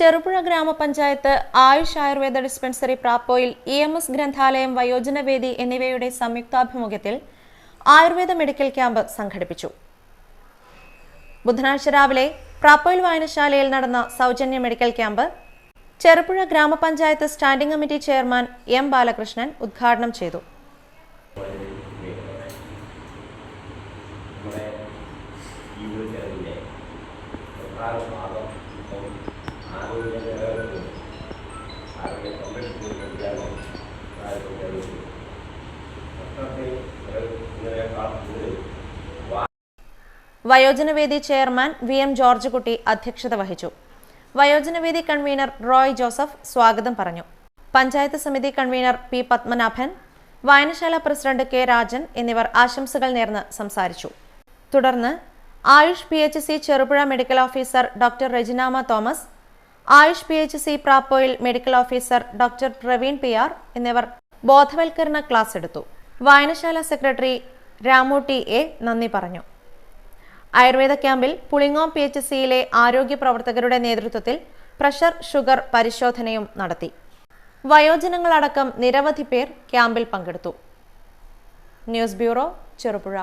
Cherupuzha grama panchayat AYUSH Ayurveda dispensary Prappoyil E M S ഗ്രന്ഥാലയം വയോജനവേദി എന്നിവയുടെ സംയുക്താഭിമുഖ്യത്തിൽ Ayurveda medical camp സംഘടിപ്പിച്ചു. ബുധനാഴ്ച രാവിലെ പ്രാപ്പോയിൽ വായനശാലയിൽ നടന്ന സൗജന്യ medical camp Cherupuzha grama panchayat standing committee chairman M Balakrishnan ഉദ്ഘാടനം ചെയ്തു. ഭാഗം വയോജനവേദി chairman V M George Kutty അധ്യക്ഷത വഹിച്ചു. വയോജനവേദി കൺവീനർ റോയ് ജോസഫ് സ്വാഗതം പറഞ്ഞു. പഞ്ചായത്ത് സമിതി കൺവീനർ പി പത്മനാഭൻ വായനശാല പ്രസിഡന്റ് കെ രാജൻ എന്നിവർ ആശംസകൾ നേർന്ന് സംസാരിച്ചു. തുടർന്ന് AYUSH P H C Cherupuzha medical officer doctor Rejinamma Thomas AYUSH P H C Prappoyil medical officer doctor Praveen P R എന്നിവർ ബോധവൽക്കരണ ക്ലാസ് എടുത്തു. വായനശാല സെക്രട്ടറി രാമു ടി എ നന്ദി പറഞ്ഞു. ആയുർവേദ ക്യാമ്പിൽ പുളിങ്ങോം പി എച്ച് സിയിലെ ആരോഗ്യ പ്രവർത്തകരുടെ നേതൃത്വത്തിൽ പ്രഷർ ഷുഗർ പരിശോധനയും നടത്തി. വയോജനങ്ങളടക്കം നിരവധി പേർ ക്യാമ്പിൽ പങ്കെടുത്തു. News bureau Cherupuzha.